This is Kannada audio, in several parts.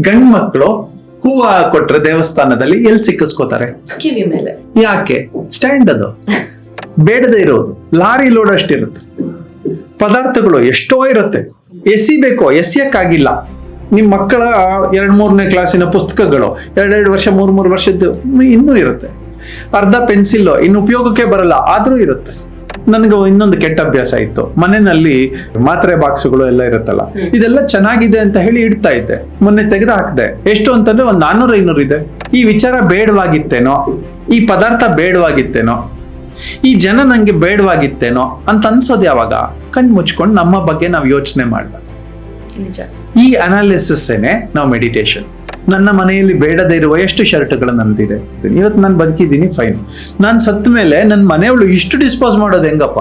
ಗಂಡ್ ಮಕ್ಕಳು ಹೂವ ಕೊಟ್ರೆ ದೇವಸ್ಥಾನದಲ್ಲಿ ಎಲ್ಲಿ ಸಿಕ್ಕಿಸ್ಕೋತಾರೆ? ಕಿವಿ ಮೇಲೆ. ಯಾಕೆ? ಸ್ಟ್ಯಾಂಡ್ ಅದು. ಬೇಡದೇ ಇರೋದು. ಲಾರಿ ಲೋಡ್ ಅಷ್ಟಿರುತ್ತೆ. ಪದಾರ್ಥಗಳು ಎಷ್ಟೋ ಇರುತ್ತೆ. ಎಸಿಬೇಕು ಎಸಿಯಕ್ಕಾಗಿಲ್ಲ ನಿಮ್ಮ ಮಕ್ಕಳ ಎರಡ್ ಮೂರನೇ ಕ್ಲಾಸಿನ ಪುಸ್ತಕಗಳು ಎರಡೆರಡು ವರ್ಷ ಮೂರ್ ಮೂರು ವರ್ಷದ್ದು ಇನ್ನೂ ಇರುತ್ತೆ. ಅರ್ಧ ಪೆನ್ಸಿಲ್ ಇನ್ನು ಉಪಯೋಗಕ್ಕೆ ಬರಲ್ಲ ಆದರೂ ಇರುತ್ತೆ. ನನಗೆ ಇನ್ನೊಂದು ಕೆಟ್ಟ ಅಭ್ಯಾಸ ಇತ್ತು. ಮನೆಯಲ್ಲಿ ಮಾತ್ರೆ ಬಾಕ್ಸ್ಗಳು ಎಲ್ಲ ಇರುತ್ತಲ್ಲ ಇದೆಲ್ಲ ಚೆನ್ನಾಗಿದೆ ಅಂತ ಹೇಳಿ ಇಡ್ತಾ ಇದ್ದೆ. ಮೊನ್ನೆ ತೆಗೆದು ಹಾಕಿದೆ ಎಷ್ಟು ಅಂತಂದ್ರೆ ಒಂದು ನಾನ್ನೂರ ಐನೂರು ಇದೆ. ಈ ವಿಚಾರ ಬೇಡವಾಗಿತ್ತೇನೋ ಈ ಪದಾರ್ಥ ಬೇಡವಾಗಿತ್ತೇನೋ ಈ ಜನ ನಂಗೆ ಬೇಡವಾಗಿತ್ತೇನೋ ಅಂತ ಅನ್ಸೋದು ಯಾವಾಗ? ಕಣ್ ಮುಚ್ಕೊಂಡು ನಮ್ಮ ಬಗ್ಗೆ ನಾವು ಯೋಚನೆ ಮಾಡ್ದ. ಈ ಅನಾಲಿಸಿಸ್ ಏನೇ ನಾವು ಮೆಡಿಟೇಷನ್ ನನ್ನ ಮನೆಯಲ್ಲಿ ಬೇಡದೇ ಇರುವ ಎಷ್ಟು ಶರ್ಟ್ಗಳು ನಂದಿದೆ ಇವತ್ತು ನಾನು ಬದುಕಿದ್ದೀನಿ ಫೈನ್ ನಾನು ಸತ್ತ ಮೇಲೆ ನನ್ನ ಮನೆಯವಳು ಇಷ್ಟು ಡಿಸ್ಪೋಸ್ ಮಾಡೋದು ಹೆಂಗಪ್ಪ?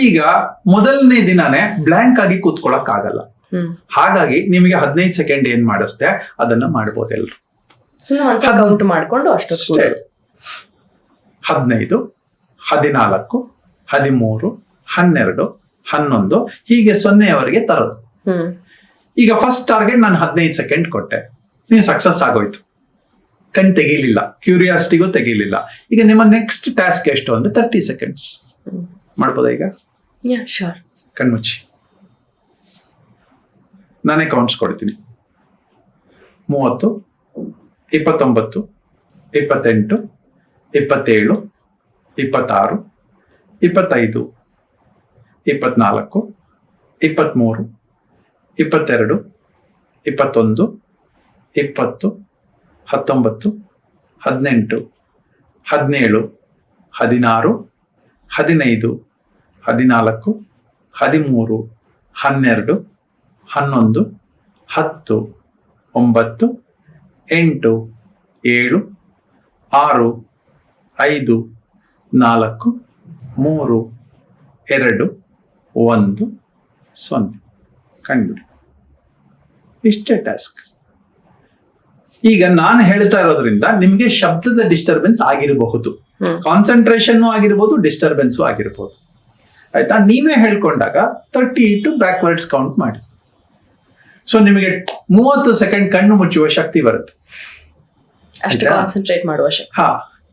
ಈಗ ಮೊದಲನೇ ದಿನಾನೇ ಬ್ಲ್ಯಾಂಕ್ ಆಗಿ ಕೂತ್ಕೊಳ್ಳಕ್ ಆಗಲ್ಲ ಹಾಗಾಗಿ ನಿಮಗೆ ಹದಿನೈದು ಸೆಕೆಂಡ್ ಏನ್ ಮಾಡಿಸ್ತೆ ಅದನ್ನ ಮಾಡ್ಬೋದು ಎಲ್ರು. ಕೌಂಟ್ ಮಾಡ್ಕೊಂಡು ಅಷ್ಟೇ. ಹದಿನೈದು ಹದಿನಾಲ್ಕು ಹದಿಮೂರು ಹನ್ನೆರಡು ಹನ್ನೊಂದು ಹೀಗೆ ಸೊನ್ನೆಯವರೆಗೆ ತರೋದು. ಈಗ ಫಸ್ಟ್ ಟಾರ್ಗೆಟ್ ನಾನು ಹದಿನೈದು ಸೆಕೆಂಡ್ ಕೊಟ್ಟೆ. ನೀವು ಸಕ್ಸಸ್ ಆಗೋಯ್ತು. ಕಣ್ ತೆಗೀಲಿಲ್ಲ. ಕ್ಯೂರಿಯಾಸಿಟಿಗೂ ತೆಗೀಲಿಲ್ಲ. ಈಗ ನಿಮ್ಮ ನೆಕ್ಸ್ಟ್ ಟಾಸ್ಕ್ ಎಷ್ಟು ಅಂದ್ರೆ ತರ್ಟಿ ಸೆಕೆಂಡ್ಸ್ ಮಾಡ್ಬೋದಾ ಈಗ? ಕಣ್ಮುಚ್ಚಿ. ನಾನೇ ಕೌಂಟ್ಸ್ ಕೊಡ್ತೀನಿ. ಮೂವತ್ತು, ಇಪ್ಪತ್ತೊಂಬತ್ತು, ಇಪ್ಪತ್ತೆಂಟು, ಇಪ್ಪತ್ತೇಳು, ಇಪ್ಪತ್ತಾರು, ಇಪ್ಪತ್ತೈದು, ಇಪ್ಪತ್ನಾಲ್ಕು ಇಪ್ಪತ್ತ್ಮೂರು ಇಪ್ಪತ್ತೆರಡು, ಇಪ್ಪತ್ತೊಂದು, ಇಪ್ಪತ್ತು, ಹತ್ತೊಂಬತ್ತು, ಹದಿನೆಂಟು, ಹದಿನೇಳು, ಹದಿನಾರು, ಹದಿನೈದು, ಹದಿನಾಲ್ಕು, ಹದಿಮೂರು, ಹನ್ನೆರಡು ಹನ್ನೊಂದು ಹತ್ತು ಒಂಬತ್ತು ಎಂಟು ಏಳು ಆರು ಐದು ನಾಲ್ಕು ಮೂರು ಎರಡು ಒಂದು ಸೊನ್ನೆ. ಕಂಡುಬಿಡಿ. ಇಷ್ಟೇ ಟಾಸ್ಕ್ ಈಗ ನಾನು ಹೇಳ್ತಾ ಇರೋದ್ರಿಂದ ನಿಮಗೆ ಶಬ್ದದ ಡಿಸ್ಟರ್ಬೆನ್ಸ್ ಆಗಿರಬಹುದು. ಕಾನ್ಸಂಟ್ರೇಷನ್ ಆಗಿರ್ಬೋದು ಡಿಸ್ಟರ್ಬೆನ್ಸು ಆಗಿರ್ಬೋದು. ಆಯ್ತಾ? ನೀವೇ ಹೇಳ್ಕೊಂಡಾಗ ತರ್ಟಿ ಟು ಬ್ಯಾಕ್ವರ್ಡ್ಸ್ ಕೌಂಟ್ ಮಾಡಿ. ಸೊ ನಿಮಗೆ ಮೂವತ್ತು ಸೆಕೆಂಡ್ ಕಣ್ಣು ಮುಚ್ಚುವ ಶಕ್ತಿ ಬರುತ್ತೆ. ಅಷ್ಟು? ಕಾನ್ಸಂಟ್ರೇಟ್ ಮಾಡುವ ಶಕ್ತಿ. ಹಾ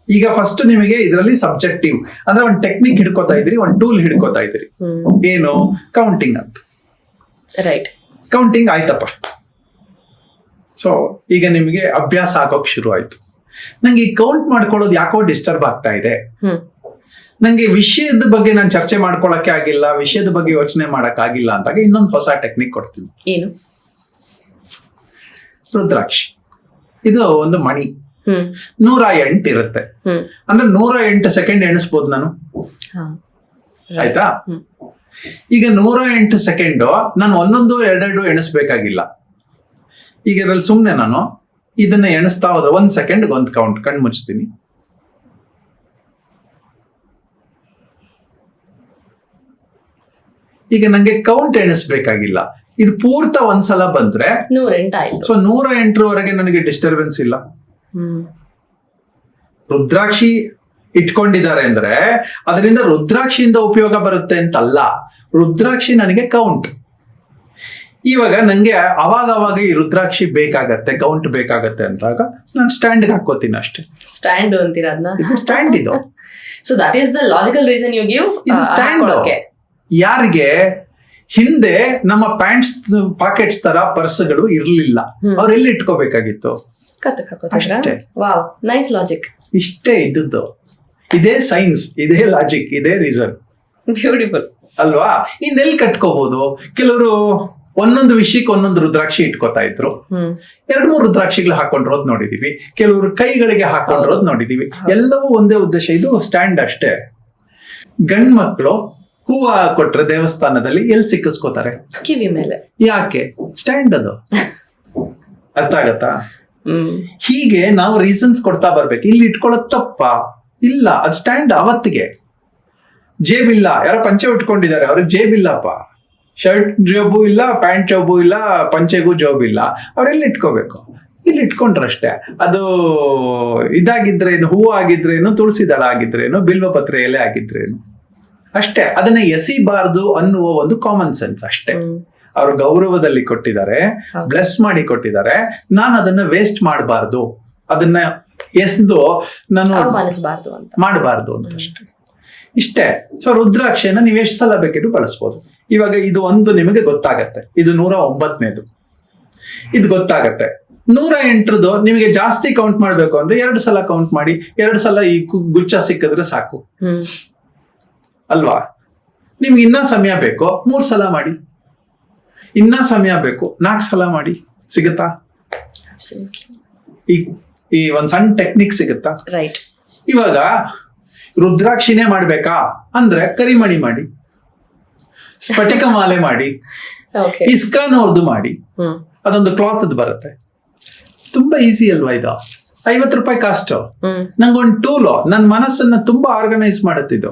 ಈಗ ಫಸ್ಟ್ ನಿಮಗೆ ಇದರಲ್ಲಿ ಸಬ್ಜೆಕ್ಟಿವ್ ಅಂದ್ರೆ ಒಂದು ಟೆಕ್ನಿಕ್ ಹಿಡ್ಕೋತಾ ಇದ್ರಿ ಒಂದು ಟೂಲ್ ಹಿಡ್ಕೋತಾ ಇದ್ರಿ ಏನು? ಕೌಂಟಿಂಗ್ ಅಂತ. ರೈಟ್ ಕೌಂಟಿಂಗ್ ಆಯ್ತಪ್ಪ. ಸೊ ಈಗ ನಿಮಗೆ ಅಭ್ಯಾಸ ಆಗೋಕ್ ಶುರು ಆಯ್ತು. ನಂಗೆ ಈ ಕೌಂಟ್ ಮಾಡ್ಕೊಳ್ಳೋದು ಯಾಕೋ ಡಿಸ್ಟರ್ಬ್ ಆಗ್ತಾ ಇದೆ. ನಂಗೆ ವಿಷಯದ ಬಗ್ಗೆ ನಾನು ಚರ್ಚೆ ಮಾಡ್ಕೊಳಕ್ಕೆ ಆಗಿಲ್ಲ ವಿಷಯದ ಬಗ್ಗೆ ಯೋಚನೆ ಮಾಡಕ್ ಆಗಿಲ್ಲ ಅಂದಾಗ ಇನ್ನೊಂದು ಹೊಸ ಟೆಕ್ನಿಕ್ ಕೊಡ್ತೀನಿ. ಏನು? ರುದ್ರಾಕ್ಷಿ. ಇದು ಒಂದು ಮಣಿ. ನೂರ ಎಂಟು ಇರುತ್ತೆ. ಅಂದ್ರೆ ನೂರ ಎಂಟು ಸೆಕೆಂಡ್ ಎಣಿಸ್ಬೋದು ನಾನು. ಆಯ್ತಾ? ಈಗ ನೂರ ಎಂಟು ಸೆಕೆಂಡ್ ನಾನು ಒಂದೊಂದು ಎರಡೆರಡು ಎಣಿಸ್ಬೇಕಾಗಿಲ್ಲ. ಈಗ ಇದ್ರಲ್ಲಿ ಸುಮ್ಮನೆ ನಾನು ಇದನ್ನ ಎಣಿಸ್ತಾ ಹೋದ್ರೆ ಒಂದ್ ಸೆಕೆಂಡ್ ಒಂದು ಕೌಂಟ್ ಕಣ್ ಮುಚ್ತೀನಿ. ಈಗ ನಂಗೆ ಕೌಂಟ್ ಎಣಿಸ್ಬೇಕಾಗಿಲ್ಲ. ಇದು ಪೂರ್ತ ಒಂದ್ಸಲ ಬಂದ್ರೆ ಸೊ ನೂರ ಎಂಟರವರೆಗೆ ನನಗೆ ಡಿಸ್ಟರ್ಬೆನ್ಸ್ ಇಲ್ಲ. ರುದ್ರಾಕ್ಷಿ ಇಟ್ಕೊಂಡಿದ್ದಾರೆ ಅಂದ್ರೆ ಅದರಿಂದ ರುದ್ರಾಕ್ಷಿಯಿಂದ ಉಪಯೋಗ ಬರುತ್ತೆ ಅಂತಲ್ಲ. ರುದ್ರಾಕ್ಷಿ ನನಗೆ ಕೌಂಟ್ ಇವಾಗ ನಂಗೆ ಅವಾಗ ಅವಾಗ ಈ ರುದ್ರಾಕ್ಷಿ ಬೇಕಾಗತ್ತೆ ಕೌಂಟ್ ಬೇಕಾಗತ್ತೆ ಅಂತಾಗ ನಾನು ಸ್ಟ್ಯಾಂಡ್ ಹಾಕೋತೀನಿ ಅಷ್ಟೇ. ಸ್ಟ್ಯಾಂಡ್ ಅಂತೀರ ಅದನ್ನ ಸ್ಟ್ಯಾಂಡ್ ಇದು. So that is the logical reason you give ಇದು ಸ್ಟ್ಯಾಂಡ್ ಯಾರಿಗೆ ಹಿಂದೆ ನಮ್ಮ ಪ್ಯಾಂಟ್ಸ್ ಪಾಕೆಟ್ಸ್ ತರ ಪರ್ಸ್ಗಳು ಇರ್ಲಿಲ್ಲ. ಅವ್ರೆಲ್ಲಿ ಇಟ್ಕೋಬೇಕಾಗಿತ್ತು? ನೈಸ್ ಲಾಜಿಕ್ ಇಷ್ಟೇ ಇದ್ದದ್ದು. ಇದೇ ಸೈನ್ಸ್ ಇದೇ ಲಾಜಿಕ್ ಇದೇ ರೀಸನ್ ಬ್ಯೂಟಿಫುಲ್ ಅಲ್ವಾ? ಇನ್ನೆಲ್ಲಿ ಕಟ್ಕೋಬಹುದು ಕೆಲವರು ಒಂದೊಂದು ವಿಷಯಕ್ಕೆ ಒಂದೊಂದು ರುದ್ರಾಕ್ಷಿ ಇಟ್ಕೋತಾ ಇದ್ರು. ಎರಡ್ ಮೂರು ರುದ್ರಾಕ್ಷಿಗಳು ಹಾಕೊಂಡಿರೋದ್ ನೋಡಿದೀವಿ. ಕೆಲವರು ಕೈಗಳಿಗೆ ಹಾಕೊಂಡಿರೋದ್ ನೋಡಿದೀವಿ. ಎಲ್ಲವೂ ಒಂದೇ ಉದ್ದೇಶ. ಇದು ಸ್ಟ್ಯಾಂಡ್ ಅಷ್ಟೇ. ಗಂಡ್ ಮಕ್ಕಳು ಹೂವ ಕೊಟ್ರೆ ದೇವಸ್ಥಾನದಲ್ಲಿ ಎಲ್ಲಿ ಸಿಕ್ಕಿಸ್ಕೋತಾರೆ? ಕಿವಿ ಮೇಲೆ. ಯಾಕೆ? ಸ್ಟ್ಯಾಂಡ್ ಅದು. ಅರ್ಥ ಆಗತ್ತಾ? ಹೀಗೆ ನಾವು ರೀಸನ್ಸ್ ಕೊಡ್ತಾ ಬರ್ಬೇಕು. ಇಲ್ಲಿ ಇಟ್ಕೊಳ್ಳೋದ್ ತಪ್ಪ. ಇಲ್ಲ ಅದು ಸ್ಟ್ಯಾಂಡ್ ಅವತ್ತಿಗೆ. ಜೇಬಿಲ್ಲ ಯಾರೋ ಪಂಚೆ ಉಟ್ಕೊಂಡಿದ್ದಾರೆ. ಅವ್ರಿಗೆ ಜೇಬಿಲ್ಲಪ್ಪ. ಶರ್ಟ್ ಜೋಬು ಇಲ್ಲ ಪ್ಯಾಂಟ್ ಜೋಬು ಇಲ್ಲ ಪಂಚೆಗೂ ಜೋಬ್ ಇಲ್ಲ. ಅವ್ರೆಲ್ಲಿ ಇಟ್ಕೋಬೇಕು? ಇಲ್ಲಿ ಇಟ್ಕೊಂಡ್ರಷ್ಟೇ. ಅದು ಇದಾಗಿದ್ರೇನು ಹೂವು ಆಗಿದ್ರೇನು ತುಳಸಿದಳ ಆಗಿದ್ರೇನು ಬಿಲ್ವಪತ್ರೆ ಎಲೆ ಆಗಿದ್ರೇನು. ಅಷ್ಟೇ ಅದನ್ನ ಎಸಿಬಾರ್ದು ಅನ್ನುವ ಒಂದು ಕಾಮನ್ ಸೆನ್ಸ್ ಅಷ್ಟೇ. ಅವರು ಗೌರವದಲ್ಲಿ ಕೊಟ್ಟಿದ್ದಾರೆ. ಬ್ಲೆಸ್ ಮಾಡಿ ಕೊಟ್ಟಿದ್ದಾರೆ ನಾನು ಅದನ್ನ ವೇಸ್ಟ್ ಮಾಡಬಾರ್ದು. ಅದನ್ನ ಎಸ್ದು ನಾನು ಮಾಡಬಾರ್ದು ಅಂತ ಅಷ್ಟೇ. ಇಷ್ಟೇ ಸೊ ರುದ್ರಾಕ್ಷಿಯನ್ನ ನೀವು ಎಷ್ಟು ಸಲ ಬೇಕಿದ್ರು ಬಳಸ್ಬೋದು. ಇವಾಗ ಇದು ಒಂದು ನಿಮಗೆ ಗೊತ್ತಾಗತ್ತೆ. ಇದು ನೂರ ಒಂಬತ್ತನೇದು ಇದು ಗೊತ್ತಾಗತ್ತೆ. ನೂರ ಎಂಟರದು ನಿಮಗೆ ಜಾಸ್ತಿ ಕೌಂಟ್ ಮಾಡ್ಬೇಕು ಅಂದ್ರೆ ಎರಡು ಸಲ ಕೌಂಟ್ ಮಾಡಿ ಎರಡು ಸಲ ಈ ಗುಚ್ಚ ಗುಚ್ಛ ಸಿಕ್ಕಿದ್ರೆ ಸಾಕು. ಅಲ್ವಾ? ನಿಮ್ಗೆ ಇನ್ನ ಸಮಯ ಬೇಕೋ? ಮೂರು ಸಲ ಮಾಡಿ. ಇನ್ನ ಸಮಯ ಬೇಕು? ನಾಲ್ಕು ಸಲ ಮಾಡಿ. ಸಿಗುತ್ತಾ? ಈ ಈ ಒಂದು ಸಣ್ಣ ಟೆಕ್ನಿಕ್ ಸಿಗುತ್ತಾ? ರೈಟ್ ಇವಾಗ ರುದ್ರಾಕ್ಷಿನೇ ಮಾಡ್ಬೇಕಾ? ಅಂದ್ರೆ ಕರಿಮಣಿ ಮಾಡಿ. ಸ್ಫಟಿಕ ಮಾಲೆ ಮಾಡಿ. ಇಸ್ಕಾನ್ ಅವ್ರದ್ದು ಮಾಡಿ. ಅದೊಂದು ಕ್ಲಾತ್ ಬರುತ್ತೆ. ತುಂಬಾ ಈಸಿ ಅಲ್ವಾ ಇದು? ಐವತ್ತು ರೂಪಾಯಿ ಕಾಸ್ಟ್ ನಂಗೊಂದು ಟೂಲು ನನ್ನ ಮನಸ್ಸನ್ನ ತುಂಬಾ ಆರ್ಗನೈಸ್ ಮಾಡುತ್ತಿದ್ದು.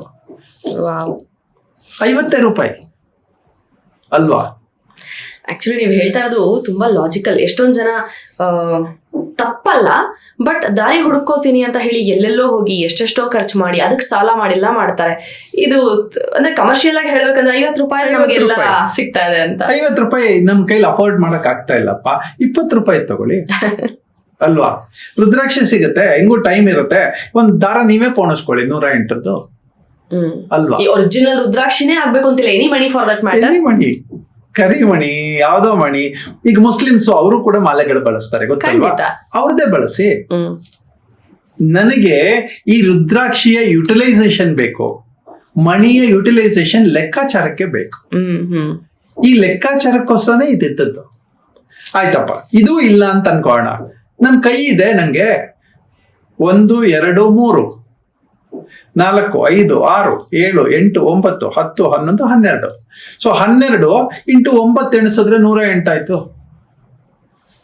ಐವತ್ತೇ ರೂಪಾಯಿ. ಅಲ್ವಾ? ಆಕ್ಚುಲಿ ನೀವು ಹೇಳ್ತಾ ಇರೋದು ತುಂಬಾ ಲಾಜಿಕಲ್ ಎಷ್ಟೊಂದು ಜನ ತಪ್ಪಲ್ಲ ಬಟ್ ದಾರಿ ಹುಡುಕೋತೀನಿ ಅಂತ ಹೇಳಿ ಎಲ್ಲೆಲ್ಲೋ ಹೋಗಿ ಎಷ್ಟೆಷ್ಟೋ ಖರ್ಚು ಮಾಡಿ ಅದಕ್ಕೆ ಸಾಲ ಮಾಡಿಲ್ಲ ಮಾಡ್ತಾರೆ. ಇದು ಅಂದ್ರೆ ಕಮರ್ಷಿಯಲ್ ಆಗಿ ಹೇಳ್ಬೇಕಂದ್ರೆ ಐವತ್ತು ರೂಪಾಯಿ 50 ನಮಗೆಲ್ಲ ಸಿಗ್ತಾ ಇದೆ ಅಂತ. ಐವತ್ತು ರೂಪಾಯಿ ನಮ್ ಕೈಲಿ ಅಫೋರ್ಡ್ ಮಾಡಕ್ ಆಗ್ತಾ ಇಲ್ಲಪ್ಪ. ಇಪ್ಪತ್ತು ರೂಪಾಯಿ ತಗೊಳ್ಳಿ. ಅಲ್ವಾ? ರುದ್ರಾಕ್ಷಿ ಸಿಗುತ್ತೆ ಹೆಂಗೂ ಟೈಮ್ ಇರುತ್ತೆ. ಒಂದ್ ದಾರ ನೀವೇ ಪೋಣಿಸ್ಕೊಳ್ಳಿ ನೂರ ಎಂಟರದ್ದು ಹ್ಮ್ ಅಲ್ವಾ? ಈ ಒರಿಜಿನಲ್ ರುದ್ರಾಕ್ಷಿನೇ ಆಗ್ಬೇಕು ಅಂತಿಲ್ಲ. ಎನಿ ಮಣಿ ಫಾರ್ ದಟ್ ಮ್ಯಾಟರ್ ಕರಿ ಮಣಿ ಕರಿಮಣಿ ಯಾವ್ದೋ ಮಣಿ. ಈಗ ಮುಸ್ಲಿಮ್ಸ್ ಅವರು ಕೂಡ ಮಾಲೆಗಳು ಬಳಸ್ತಾರೆ ಗೊತ್ತಲ್ವಾ? ಅವ್ರದೇ ಬಳಸಿ. ನನಗೆ ಈ ರುದ್ರಾಕ್ಷಿಯ ಯುಟಿಲೈಸೇಷನ್ ಬೇಕು. ಮಣಿಯ ಯುಟಿಲೈಸೇಷನ್ ಲೆಕ್ಕಾಚಾರಕ್ಕೆ ಬೇಕು. ಈ ಲೆಕ್ಕಾಚಾರಕ್ಕೋಸ್ಕರನೇ ಇದ್ದಿದ್ದದ್ದು. ಆಯ್ತಪ್ಪ ಇದು ಇಲ್ಲ ಅಂತ ಅನ್ಕೋಣ. ನನ್ ಕೈ ಇದೆ ನಂಗೆ. ಒಂದು ಎರಡು ಮೂರು. ನಾಲ್ಕು ಐದು ಆರು ಏಳು ಎಂಟು ಒಂಬತ್ತು ಹತ್ತು ಹನ್ನೊಂದು ಹನ್ನೆರಡು. ಸೊ ಹನ್ನೆರಡು ಇಂಟು ಒಂಬತ್ತು ಎಣಿಸಿದ್ರೆ ನೂರ ಎಂಟಾಯ್ತು.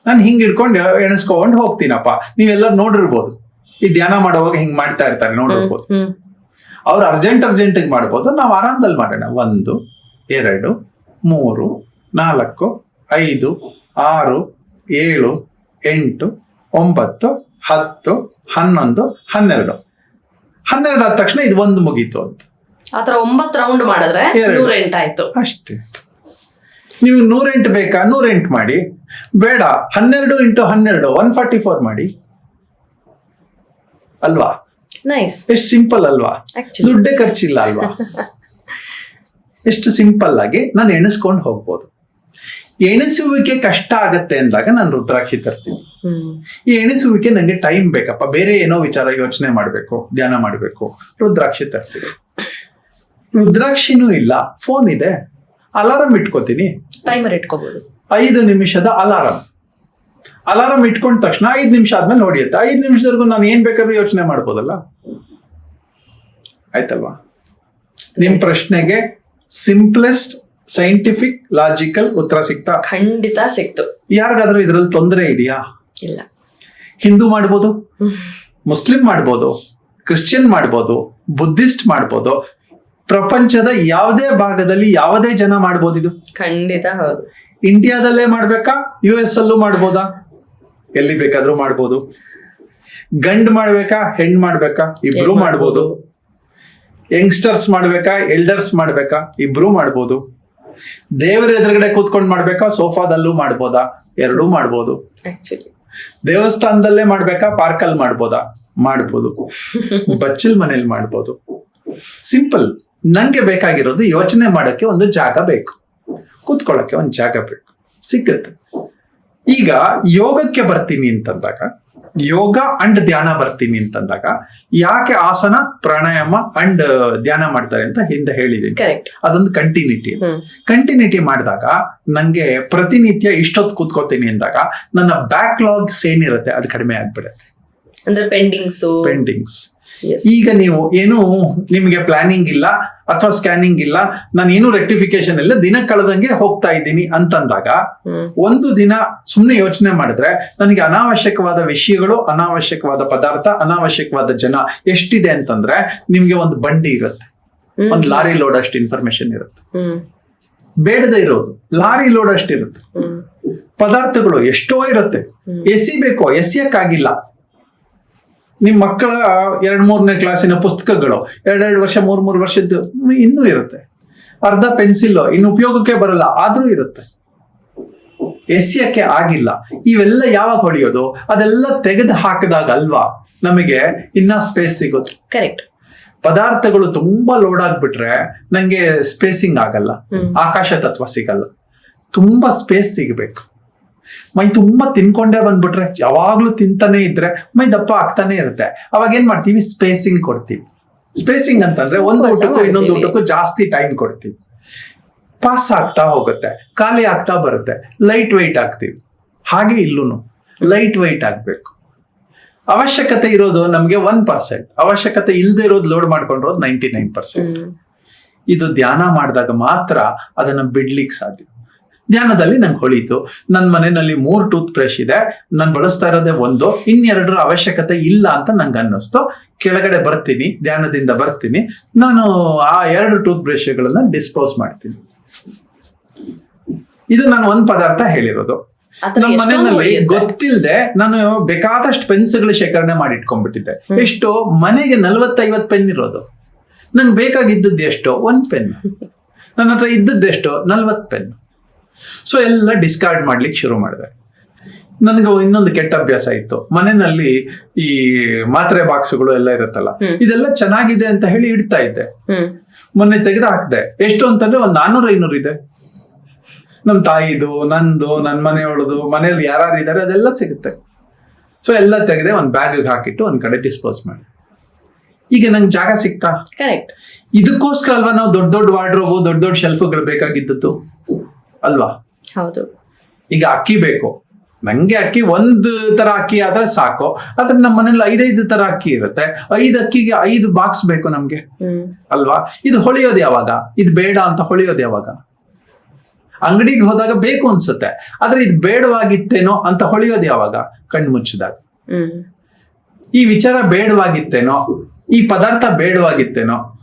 ನಾನು ಹಿಂಗೆ ಇಟ್ಕೊಂಡು ಎಣಿಸ್ಕೊಂಡು ಹೋಗ್ತೀನಪ್ಪ. ನೀವೆಲ್ಲರೂ ನೋಡಿರ್ಬೋದು. ಈ ಧ್ಯಾನ ಮಾಡುವಾಗ ಹಿಂಗೆ ಮಾಡ್ತಾ ಇರ್ತಾರೆ ನೋಡಿರ್ಬೋದು. ಅವ್ರು ಅರ್ಜೆಂಟ್ ಅರ್ಜೆಂಟಿಗೆ ಮಾಡ್ಬೋದು. ನಾವು ಆರಾಮದಲ್ಲಿ ಮಾಡೋಣ. ಒಂದು ಎರಡು ಮೂರು ನಾಲ್ಕು ಐದು ಆರು ಏಳು ಎಂಟು ಒಂಬತ್ತು ಹತ್ತು ಹನ್ನೊಂದು ಹನ್ನೆರಡು. ಹನ್ನೆರಡು ಆದ ತಕ್ಷಣ ಇದು ಒಂದು ಮುಗೀತು ಅಂತ. ಆತರ ಒಂಬತ್ತು ರೌಂಡ್ ಮಾಡಿದ್ರೆ ನೂರೆಂಟು ಆಯ್ತು. ಅಷ್ಟೇ. ನೀವು ನೂರೆಂಟು ಬೇಕಾ? ನೂರೆಂಟು ಮಾಡಿ. ಬೇಡ ಹನ್ನೆರಡು ಇಂಟು ಹನ್ನೆರಡು ಒನ್ ಫಾರ್ಟಿ ಫೋರ್ ಮಾಡಿ. ಅಲ್ವಾ? ನೈಸ್ ಎಷ್ಟು ಸಿಂಪಲ್ ಅಲ್ವಾ? ದುಡ್ಡೇ ಖರ್ಚಿಲ್ಲ ಅಲ್ವಾ? ಎಷ್ಟು ಸಿಂಪಲ್ ಆಗಿ ನಾನು ಎಣಿಸ್ಕೊಂಡು ಹೋಗ್ಬೋದು. ಎಣಿಸುವಿಕೆ ಕಷ್ಟ ಆಗತ್ತೆ ಅಂದಾಗ ನಾನು ರುದ್ರಾಕ್ಷಿ ತರ್ತೀನಿ. ಈ ಎಣಿಸುವಿಕೆ ನಂಗೆ ಟೈಮ್ ಬೇಕಪ್ಪ. ಬೇರೆ ಏನೋ ವಿಚಾರ ಯೋಚನೆ ಮಾಡಬೇಕು ಧ್ಯಾನ ಮಾಡಬೇಕು. ರುದ್ರಾಕ್ಷಿ ತರ್ತೀವಿ ರುದ್ರಾಕ್ಷಿನೂ ಇಲ್ಲ ಫೋನ್ ಇದೆ. ಅಲಾರಂ ಇಟ್ಕೋತೀನಿ. ಟೈಮರ್ ಇಟ್ಕೋಬಹುದು ಐದು ನಿಮಿಷದ ಅಲಾರಂ ಅಲಾರಂ ಇಟ್ಕೊಂಡ ತಕ್ಷಣ ಐದು ನಿಮಿಷ ಆದ್ಮೇಲೆ ಹೊಡಿಯುತ್ತೆ ಐದು ನಿಮಿಷದವರೆಗೂ ನಾನು ಏನ್ ಬೇಕಾದ್ರೂ ಯೋಚನೆ ಮಾಡ್ಬೋದಲ್ಲ? ಆಯ್ತಲ್ವಾ? ನಿಮ್ ಪ್ರಶ್ನೆಗೆ ಸಿಂಪ್ಲೆಸ್ಟ್ ಸೈಂಟಿಫಿಕ್ ಲಾಜಿಕಲ್ ಉತ್ತರ ಸಿಕ್ತಾ ಖಂಡಿತ ಸಿಕ್ತು. ಯಾರಿಗಾದ್ರೂ ಇದ್ರಲ್ಲಿ ತೊಂದರೆ ಇದೆಯಾ? ಇಲ್ಲ. ಹಿಂದೂ ಮಾಡ್ಬೋದು ಮುಸ್ಲಿಂ ಮಾಡ್ಬೋದು ಕ್ರಿಶ್ಚಿಯನ್ ಮಾಡ್ಬೋದು ಬುದ್ಧಿಸ್ಟ್ ಮಾಡ್ಬೋದು ಪ್ರಪಂಚದ ಯಾವುದೇ ಭಾಗದಲ್ಲಿ ಯಾವುದೇ ಜನ ಮಾಡ್ಬೋದು ಇದು? ಖಂಡಿತ ಹೌದು. ಇಂಡಿಯಾದಲ್ಲೇ ಮಾಡ್ಬೇಕಾ? ಯು ಎಸ್ ಅಲ್ಲೂ ಮಾಡ್ಬೋದಾ? ಎಲ್ಲಿ ಬೇಕಾದ್ರೂ ಮಾಡ್ಬೋದು. ಗಂಡ್ ಮಾಡ್ಬೇಕಾ? ಹೆಣ್ ಮಾಡ್ಬೇಕಾ? ಇಬ್ರು ಮಾಡ್ಬೋದು. ಯಂಗ್ಸ್ಟರ್ಸ್ ಮಾಡ್ಬೇಕಾ? ಎಲ್ಡರ್ಸ್ ಮಾಡ್ಬೇಕಾ? ಇಬ್ರು ಮಾಡ್ಬೋದು. ದೇವರ ಎದುರುಗಡೆ ಕೂತ್ಕೊಂಡು ಮಾಡ್ಬೇಕಾ? ಸೋಫಾದಲ್ಲೂ ಮಾಡ್ಬೋದಾ? ಎರಡೂ ಮಾಡ್ಬೋದು. ಆಕ್ಚುಲಿ ದೇವಸ್ಥಾನದಲ್ಲೇ ಮಾಡ್ಬೇಕಾ? ಪಾರ್ಕಲ್ಲಿ ಮಾಡ್ಬೋದಾ? ಮಾಡ್ಬೋದು. ಬಚ್ಚಲ್ ಮನೇಲಿ ಮಾಡ್ಬೋದು. ಸಿಂಪಲ್ ನಂಗೆ ಬೇಕಾಗಿರೋದು ಯೋಚನೆ ಮಾಡೋಕ್ಕೆ ಒಂದು ಜಾಗ ಬೇಕು. ಕೂತ್ಕೊಳ್ಳೋಕೆ ಒಂದು ಜಾಗ ಬೇಕು. ಸಿಕ್ಕತ್ತೆ. ಈಗ ಯೋಗಕ್ಕೆ ಬರ್ತೀನಿ ಅಂತಂದಾಗ ಯೋಗ ಅಂಡ್ ಧ್ಯಾನ ಬರ್ತೀನಿ ಅಂತಂದಾಗ ಯಾಕೆ ಆಸನ ಪ್ರಾಣಾಯಾಮ ಅಂಡ್ ಧ್ಯಾನ ಮಾಡ್ತಾರೆ ಅಂತ ಹಿಂದೆ ಹೇಳಿದೀನಿ ಅದೊಂದು ಕಂಟಿನ್ಯೂಟಿ ಕಂಟಿನ್ಯೂಟಿ ಮಾಡಿದಾಗ ನಂಗೆ ಪ್ರತಿನಿತ್ಯ ಇಷ್ಟೊತ್ತು ಕೂತ್ಕೋತೀನಿ ಅಂದಾಗ ನನ್ನ ಬ್ಯಾಕ್ಲಾಗ್ಸ್ ಏನಿರುತ್ತೆ ಅದು ಕಡಿಮೆ ಆಗ್ಬಿಡುತ್ತೆ. ಅಂದ್ರೆ ಪೆಂಡಿಂಗ್ಸ್ ಪೆಂಡಿಂಗ್ಸ್ ಈಗ ನೀವು ಏನು ನಿಮಗೆ ಪ್ಲಾನಿಂಗ್ ಇಲ್ಲ ಅಥವಾ ಸ್ಕ್ಯಾನಿಂಗ್ ಇಲ್ಲ ನಾನು ಏನು ರೆಕ್ಟಿಫಿಕೇಶನ್ ಇಲ್ಲ ದಿನ ಕಳೆದಂಗೆ ಹೋಗ್ತಾ ಇದ್ದೀನಿ ಅಂತಂದಾಗ ಒಂದು ದಿನ ಸುಮ್ಮನೆ ಯೋಚನೆ ಮಾಡಿದ್ರೆ ನನಗೆ ಅನಾವಶ್ಯಕವಾದ ವಿಷಯಗಳು ಅನಾವಶ್ಯಕವಾದ ಪದಾರ್ಥ ಅನಾವಶ್ಯಕವಾದ ಜನ ಎಷ್ಟಿದೆ ಅಂತಂದ್ರೆ ನಿಮ್ಗೆ ಒಂದು ಬಂಡಿ ಇರುತ್ತೆ. ಒಂದು ಲಾರಿ ಲೋಡ್ ಅಷ್ಟು ಇನ್ಫಾರ್ಮೇಶನ್ ಇರುತ್ತೆ ಬೇಡದೆ ಇರೋದು. ಲಾರಿ ಲೋಡ್ ಅಷ್ಟಿರುತ್ತೆ ಪದಾರ್ಥಗಳು ಎಷ್ಟೋ ಇರುತ್ತೆ. ಎಸಿಬೇಕು ಎಸಿಯಕ್ಕಾಗಿಲ್ಲ ನಿಮ್ಮ ಮಕ್ಕಳ ಎರಡ್ ಮೂರನೇ ಕ್ಲಾಸಿನ ಪುಸ್ತಕಗಳು ಎರಡೆರಡು ವರ್ಷ ಮೂರ್ ಮೂರು ವರ್ಷದ್ದು ಇನ್ನೂ ಇರುತ್ತೆ. ಅರ್ಧ ಪೆನ್ಸಿಲ್ ಇನ್ನು ಉಪಯೋಗಕ್ಕೆ ಬರಲ್ಲ ಆದ್ರೂ ಇರುತ್ತೆ. ಎಸಿಯಕ್ಕೆ ಆಗಿಲ್ಲ. ಇವೆಲ್ಲ ಯಾವಾಗ ಹೊಡೆಯೋದು? ಅದೆಲ್ಲ ತೆಗೆದು ಹಾಕಿದಾಗ ಅಲ್ವಾ? ನಮಗೆ ಇನ್ನ ಸ್ಪೇಸ್ ಸಿಗೋದು. ಕರೆಕ್ಟ್ ಪದಾರ್ಥಗಳು ತುಂಬಾ ಲೋಡ್ ಆಗ್ಬಿಟ್ರೆ ನಂಗೆ ಸ್ಪೇಸಿಂಗ್ ಆಗಲ್ಲ. ಆಕಾಶ ತತ್ವ ಸಿಗಲ್ಲ. ತುಂಬಾ ಸ್ಪೇಸ್ ಸಿಗಬೇಕು. ಮೈ ತುಂಬಾ ತಿನ್ಕೊಂಡೇ ಬಂದ್ಬಿಟ್ರೆ ಯಾವಾಗ್ಲೂ ತಿಂತಾನೆ ಇದ್ರೆ ಮೈ ದಪ್ಪ ಆಗ್ತಾನೆ ಇರುತ್ತೆ. ಅವಾಗ ಏನ್ ಮಾಡ್ತೀವಿ? ಸ್ಪೇಸಿಂಗ್ ಕೊಡ್ತೀವಿ. ಸ್ಪೇಸಿಂಗ್ ಅಂತಂದ್ರೆ ಒಂದು ಊಟಕ್ಕೂ ಇನ್ನೊಂದು. ಊಟಕ್ಕೂ ಜಾಸ್ತಿ ಟೈಮ್ ಕೊಡ್ತೀವಿ. ಪಾಸ್ ಆಗ್ತಾ ಹೋಗುತ್ತೆ. ಖಾಲಿ ಆಗ್ತಾ ಬರುತ್ತೆ. ಲೈಟ್ ವೆಯ್ಟ್ ಆಗ್ತೀವಿ. ಹಾಗೆ ಇಲ್ಲೂನು. ಲೈಟ್ ವೆಯ್ಟ್ ಆಗ್ಬೇಕು. ಅವಶ್ಯಕತೆ ಇರೋದು ನಮ್ಗೆ ಒನ್ ಪರ್ಸೆಂಟ್ ಅವಶ್ಯಕತೆ ಇಲ್ಲದೆ ಇರೋದು ಲೋಡ್ ಮಾಡ್ಕೊಂಡಿರೋದು ನೈಂಟಿ ನೈನ್ ಪರ್ಸೆಂಟ್ ಇದು ಧ್ಯಾನ ಮಾಡಿದಾಗ ಮಾತ್ರ ಅದನ್ನ ಬಿಡ್ಲಿಕ್ಕೆ ಸಾಧ್ಯ. ಧ್ಯಾನದಲ್ಲಿ ನಂಗೆ ಹೊಳೀತು. ನನ್ನ ಮನೆಯಲ್ಲಿ ಮೂರು ಟೂತ್ ಬ್ರಷ್ ಇದೆ. ನಾನು ಬಳಸ್ತಾ ಇರೋದೇ ಒಂದು. ಇನ್ನೆರಡರ ಅವಶ್ಯಕತೆ ಇಲ್ಲ ಅಂತ ನಂಗೆ ಅನ್ನಿಸ್ತು. ಕೆಳಗಡೆ ಬರ್ತೀನಿ ಧ್ಯಾನದಿಂದ ಬರ್ತೀನಿ. ನಾನು ಆ ಎರಡು ಟೂತ್ ಬ್ರಷ್ಗಳನ್ನ ಡಿಸ್ಪೋಸ್ ಮಾಡ್ತೀನಿ. ಇದು ನಾನು ಒಂದ್ ಪದಾರ್ಥ ಹೇಳಿರೋದು. ನಮ್ಮ ಮನೆಯಲ್ಲಿ ಗೊತ್ತಿಲ್ಲದೆ ನಾನು ಬೇಕಾದಷ್ಟು ಪೆನ್ಸ್ಗಳು ಶೇಖರಣೆ ಮಾಡಿ ಇಟ್ಕೊಂಡ್ಬಿಟ್ಟಿದ್ದೆ ಎಷ್ಟು ಮನೆಗೆ ನಲ್ವತ್ತೈವತ್ ಪೆನ್ ಇರೋದು. ನಂಗೆ ಬೇಕಾಗಿದ್ದದ್ದು ಎಷ್ಟು? ಒಂದ್ ಪೆನ್ ನನ್ನ ಹತ್ರ ಇದ್ದದ್ದು ಎಷ್ಟು? ನಲ್ವತ್ ಪೆನ್ ಸೊ ಎಲ್ಲ ಡಿಸ್ಕಾರ್ಡ್ ಮಾಡ್ಲಿಕ್ಕೆ ಶುರು ಮಾಡಿದೆ. ನನಗೆ ಇನ್ನೊಂದು ಕೆಟ್ಟ ಅಭ್ಯಾಸ ಇತ್ತು. ಮನೆಯಲ್ಲಿ ಈ ಮಾತ್ರೆ ಬಾಕ್ಸ್ಗಳು ಎಲ್ಲ ಇರುತ್ತಲ್ಲ ಇದೆಲ್ಲ ಚೆನ್ನಾಗಿದೆ ಅಂತ ಹೇಳಿ ಇಡ್ತಾ ಇದ್ದೆ. ಮೊನ್ನೆ ತೆಗೆದು ಹಾಕ್ದೆ. ಎಷ್ಟು ಅಂತಂದ್ರೆ ಒಂದ್ ನಾನೂರ ಐನೂರು ಇದೆ. ನಮ್ ತಾಯಿದು ನಂದು ನನ್ ಮನೆಯೊಳದು ಮನೆಯಲ್ಲಿ ಯಾರು ಇದಾರೆ ಅದೆಲ್ಲ ಸಿಗುತ್ತೆ. ಸೊ ಎಲ್ಲ ತೆಗೆದೆ ಒಂದ್ ಬ್ಯಾಗ್ ಹಾಕಿಟ್ಟು ಒಂದ್ ಕಡೆ ಡಿಸ್ಪೋಸ್ ಮಾಡಿ ಈಗ ನಂಗೆ ಜಾಗ ಸಿಕ್ತಾ? ಕರೆಕ್ಟ್ ಇದಕ್ಕೋಸ್ಕರ ಅಲ್ವಾ ನಾವು ದೊಡ್ಡ ದೊಡ್ಡ ವಾರ್ಡ್ರೋಬು ದೊಡ್ಡ ದೊಡ್ಡ ಶೆಲ್ಫ್ಗಳು ಬೇಕಾಗಿದ್ದದ್ದು? ಅಲ್ವಾ? ಹೌದು. ಈಗ ಅಕ್ಕಿ ಬೇಕು. ನಂಗೆ ಅಕ್ಕಿ ಒಂದು ತರ ಅಕ್ಕಿ ಆದ್ರೆ ಸಾಕು. ಆದ್ರೆ ನಮ್ಮ ಮನೇಲಿ ಐದೈದು ತರ ಅಕ್ಕಿ ಇರುತ್ತೆ. ಐದು ಅಕ್ಕಿಗೆ ಐದು ಬಾಕ್ಸ್ ಬೇಕು ನಮ್ಗೆ. ಅಲ್ವಾ? ಇದು ಹೊಳೆಯೋದು ಯಾವಾಗ? ಇದು ಬೇಡ ಅಂತ ಹೊಳೆಯೋದು ಯಾವಾಗ? ಅಂಗಡಿಗೆ ಹೋದಾಗ ಬೇಕು ಅನ್ಸುತ್ತೆ. ಆದ್ರೆ ಇದು ಬೇಡವಾಗಿತ್ತೇನೋ ಅಂತ ಹೊಳೆಯೋದು ಯಾವಾಗ? ಕಣ್ಣು ಮುಚ್ಚಿದಾಗ. ಈ ವಿಚಾರ ಬೇಡವಾಗಿತ್ತೇನೋ ಈ ಪದಾರ್ಥ ಬೇಡವಾಗಿತ್ತೇನೋ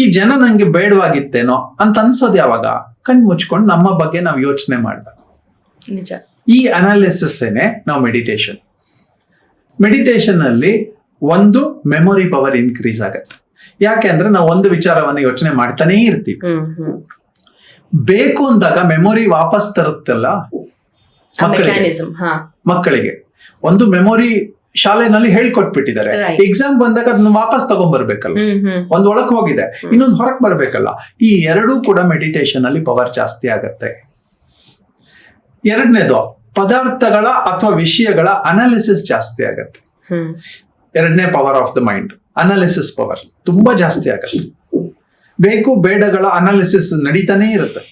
ಈ ಜನ ನಂಗೆ ಬೇಡವಾಗಿತ್ತೇನೋ ಅಂತ ಅನ್ಸೋದು ಯಾವಾಗ? ಕಣ್ ಮುಚ್ಕೊಂಡು ನಮ್ಮ ಬಗ್ಗೆ ನಾವು ಯೋಚನೆ ಮಾಡ್ದಾಗ ನಿಜ. ಈ ಅನಾಲಿಸಿಸ್ ಏನೆ ನಾವು ಮೆಡಿಟೇಷನ್ ಮೆಡಿಟೇಷನ್ ಅಲ್ಲಿ ಒಂದು ಮೆಮೊರಿ ಪವರ್ ಇನ್ಕ್ರೀಸ್ ಆಗತ್ತೆ. ಯಾಕೆ ಅಂದ್ರೆ ನಾವು ಒಂದು ವಿಚಾರವನ್ನು ಯೋಚನೆ ಮಾಡ್ತಾನೆ ಇರ್ತೀವಿ. ಬೇಕು ಅಂದಾಗ ಮೆಮೊರಿ ವಾಪಸ್ ತರುತ್ತಲ್ಲ? ಮಕ್ಕಳಿಗೆ. ಒಂದು ಮೆಮೊರಿ ಶಾಲೆನಲ್ಲಿ ಹೇಳ್ಕೊಟ್ಬಿಟ್ಟಿದ್ದಾರೆ. ಎಕ್ಸಾಮ್ ಬಂದಾಗ ಅದನ್ನ ವಾಪಸ್ ತಗೊಂಡ್ಬರ್ಬೇಕಲ್ಲ ಒಂದ್ ಒಳಕ್ ಹೋಗಿದೆ. ಇನ್ನೊಂದು ಹೊರಕ್ ಬರ್ಬೇಕಲ್ಲ. ಈ ಎರಡೂ ಕೂಡ ಮೆಡಿಟೇಷನ್ ಅಲ್ಲಿ ಪವರ್ ಜಾಸ್ತಿ ಆಗತ್ತೆ. ಎರಡನೇದು ಪದಾರ್ಥಗಳ ಅಥವಾ ವಿಷಯಗಳ ಅನಾಲಿಸಿಸ್ ಜಾಸ್ತಿ ಆಗತ್ತೆ. ಎರಡನೇ power of the mind analysis power ತುಂಬಾ ಜಾಸ್ತಿ ಆಗತ್ತೆ. ಬೇಕು ಬೇಡಗಳ ಅನಾಲಿಸಿಸ್ ನಡೀತಾನೆ ಇರುತ್ತೆ.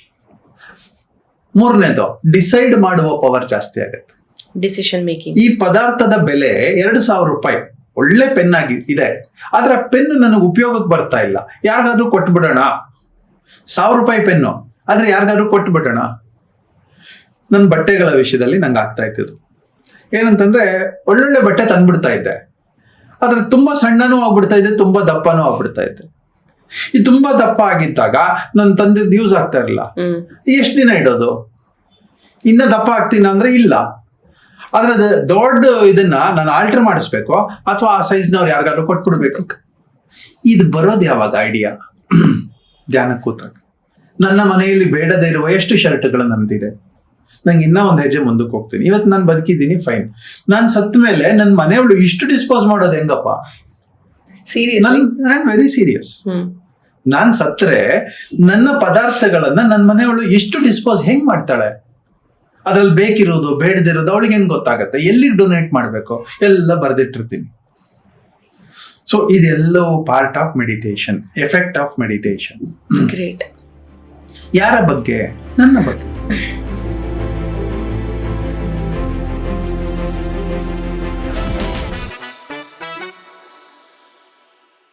ಮೂರನೇದು ಡಿಸೈಡ್ ಮಾಡುವ ಪವರ್ ಜಾಸ್ತಿ ಆಗತ್ತೆ. ಡಿಸಿಷನ್ ಮೇಕಿಂಗ್ ಈ ಪದಾರ್ಥದ ಬೆಲೆ ಎರಡು ಸಾವಿರ ರೂಪಾಯಿ. ಒಳ್ಳೆ ಪೆನ್ ಆಗಿ ಇದೆ. ಆದ್ರೆ ಪೆನ್ ನನಗೆ ಉಪಯೋಗಕ್ಕೆ ಬರ್ತಾ ಇಲ್ಲ. ಯಾರಿಗಾದ್ರೂ ಕೊಟ್ಬಿಡೋಣ. ಸಾವಿರ ರೂಪಾಯಿ ಪೆನ್ನು ಆದ್ರೆ ಯಾರಿಗಾದ್ರೂ ಕೊಟ್ಬಿಡೋಣ. ನನ್ನ ಬಟ್ಟೆಗಳ ವಿಷಯದಲ್ಲಿ ನಂಗೆ ಆಗ್ತಾ ಇತ್ತು ಏನಂತಂದ್ರೆ ಒಳ್ಳೊಳ್ಳೆ ಬಟ್ಟೆ ತಂದ್ಬಿಡ್ತಾ ಇದ್ದೆ. ಆದ್ರೆ ತುಂಬಾ ಸಣ್ಣನೂ ಆಗ್ಬಿಡ್ತಾ ಇದೆ ತುಂಬಾ ದಪ್ಪನೂ ಆಗ್ಬಿಡ್ತಾ ಇದ್ದೆ. ಈ ತುಂಬಾ ದಪ್ಪ ಆಗಿದ್ದಾಗ ನನ್ನ ತಂದಿದ್ದು ಯೂಸ್ ಆಗ್ತಾ ಇರಲಿಲ್ಲ. ಎಷ್ಟು ದಿನ ಇಡೋದು? ಇನ್ನ ದಪ್ಪ ಆಗ್ತೀನ ಅಂದ್ರೆ ಇಲ್ಲ. ಆದ್ರೆ ಅದು ದೊಡ್ಡ ಇದನ್ನ ನಾನು ಆಲ್ಟರ್ ಮಾಡಿಸ್ಬೇಕು ಅಥವಾ ಆ ಸೈಜ್ನವ್ರು ಯಾರಿಗಾದ್ರೂ ಕೊಟ್ಬಿಡ್ಬೇಕು. ಇದು ಬರೋದು ಯಾವಾಗ? ಐಡಿಯಾ ಧ್ಯಾನ ಕೂತಾಗ. ನನ್ನ ಮನೆಯಲ್ಲಿ ಬೇಡದೇ ಇರುವ ಎಷ್ಟು ಶರ್ಟ್ಗಳು ನಂದಿದೆ ನಂಗೆ ಇನ್ನೂ ಒಂದು ಹೆಜ್ಜೆ ಮುಂದಕ್ಕೆ ಹೋಗ್ತೀನಿ. ಇವತ್ತು ನಾನು ಬದುಕಿದ್ದೀನಿ ಫೈನ್ ನಾನು ಸತ್ತ ಮೇಲೆ ನನ್ನ ಮನೆಯವಳು ಇಷ್ಟು ಡಿಸ್ಪೋಸ್ ಮಾಡೋದು ಹೆಂಗಪ್ಪ? ಸೀರಿಯಸ್ ನಾನು ವೆರಿ ಸೀರಿಯಸ್ ನಾನು ಸತ್ತರೆ ಸತ್ರೆ ನನ್ನ ಪದಾರ್ಥಗಳನ್ನ ನನ್ನ ಮನೆಯವಳು ಇಷ್ಟು ಡಿಸ್ಪೋಸ್ ಹೆಂಗ್ ಮಾಡ್ತಾಳೆ? ಅದ್ರಲ್ಲಿ ಬೇಕಿರೋದು ಬೇಡದಿರೋದು ಅವಳಿಗೆ ಹೆಂಗ್ ಗೊತ್ತಾಗತ್ತೆ? ಎಲ್ಲಿಗೆ ಡೊನೇಟ್ ಮಾಡಬೇಕು? ಎಲ್ಲ ಬರೆದಿಟ್ಟಿರ್ತೀನಿ. ಸೊ ಇದೆಲ್ಲವೂ part of meditation effect of meditation great ಯಾರ ಬಗ್ಗೆ? ನನ್ನ ಬಗ್ಗೆ.